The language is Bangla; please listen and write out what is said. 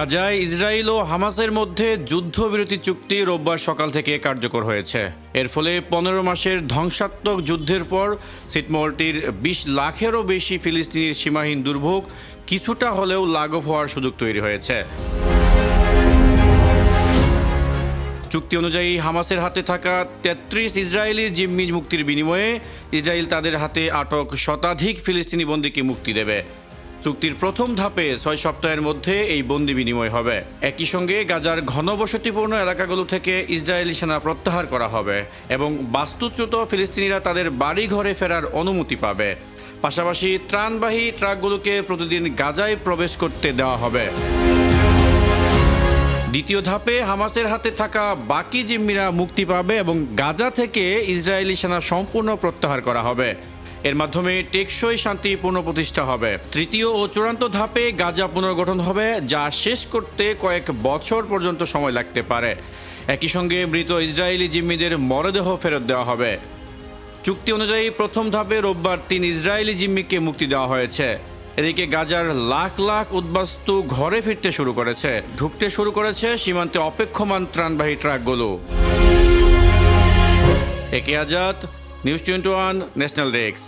গাজায় ইসরায়েল ও হামাসের মধ্যে যুদ্ধবিরতি চুক্তি রোববার সকাল থেকে কার্যকর হয়েছে। এর ফলে পনেরো মাসের ধ্বংসাত্মক যুদ্ধের পর সিটমহলটির বিশ লাখেরও বেশি ফিলিস্তিনির সীমাহীন দুর্ভোগ কিছুটা হলেও লাঘব হওয়ার সুযোগ তৈরি হয়েছে। চুক্তি অনুযায়ী হামাসের হাতে থাকা তেত্রিশ ইসরায়েলি জিম্মি মুক্তির বিনিময়ে ইসরায়েল তাদের হাতে আটক শতাধিক ফিলিস্তিনি বন্দীকে মুক্তি দেবে। চুক্তির প্রথম ধাপে ছয় সপ্তাহের মধ্যে এই বন্দি বিনিময় হবে। একই সঙ্গে গাজার ঘনবসতিপূর্ণ এলাকাগুলো থেকে ইসরায়েলি সেনা প্রত্যাহার করা হবে এবং বাস্তুচ্যুত ফিলিস্তিনিরা তাদের বাড়ি ঘরে ফেরার অনুমতি পাবে। পাশাপাশি ত্রাণবাহী ট্রাকগুলোকে প্রতিদিন গাজায় প্রবেশ করতে দেওয়া হবে। দ্বিতীয় ধাপে হামাসের হাতে থাকা বাকি জিম্মিরা মুক্তি পাবে এবং গাজা থেকে ইসরায়েলি সেনা সম্পূর্ণ প্রত্যাহার করা হবে। এর মাধ্যমে টেকসই শান্তি পুনঃপ্রতিষ্ঠা হবে। তৃতীয় ও চূড়ান্ত ধাপে গাজা পুনর্গঠন হবে, যা শেষ করতে কয়েক বছর পর্যন্ত সময় লাগতে পারে। একই সঙ্গে মৃত ইসরায়েলি জিম্মিদের মরদেহ ফেরত দেওয়া হবে। চুক্তি অনুযায়ী প্রথম ধাপে রোববার তিন ইসরায়েলি জিম্মিকে মুক্তি দেওয়া হয়েছে। এদিকে গাজার লাখ লাখ উদ্বাস্তু ঘরে ফিরতে শুরু করেছে। ঢুকতে শুরু করেছে সীমান্তে অপেক্ষমান ত্রাণবাহী ট্রাকগুলো। একে Azad news twenty one national desk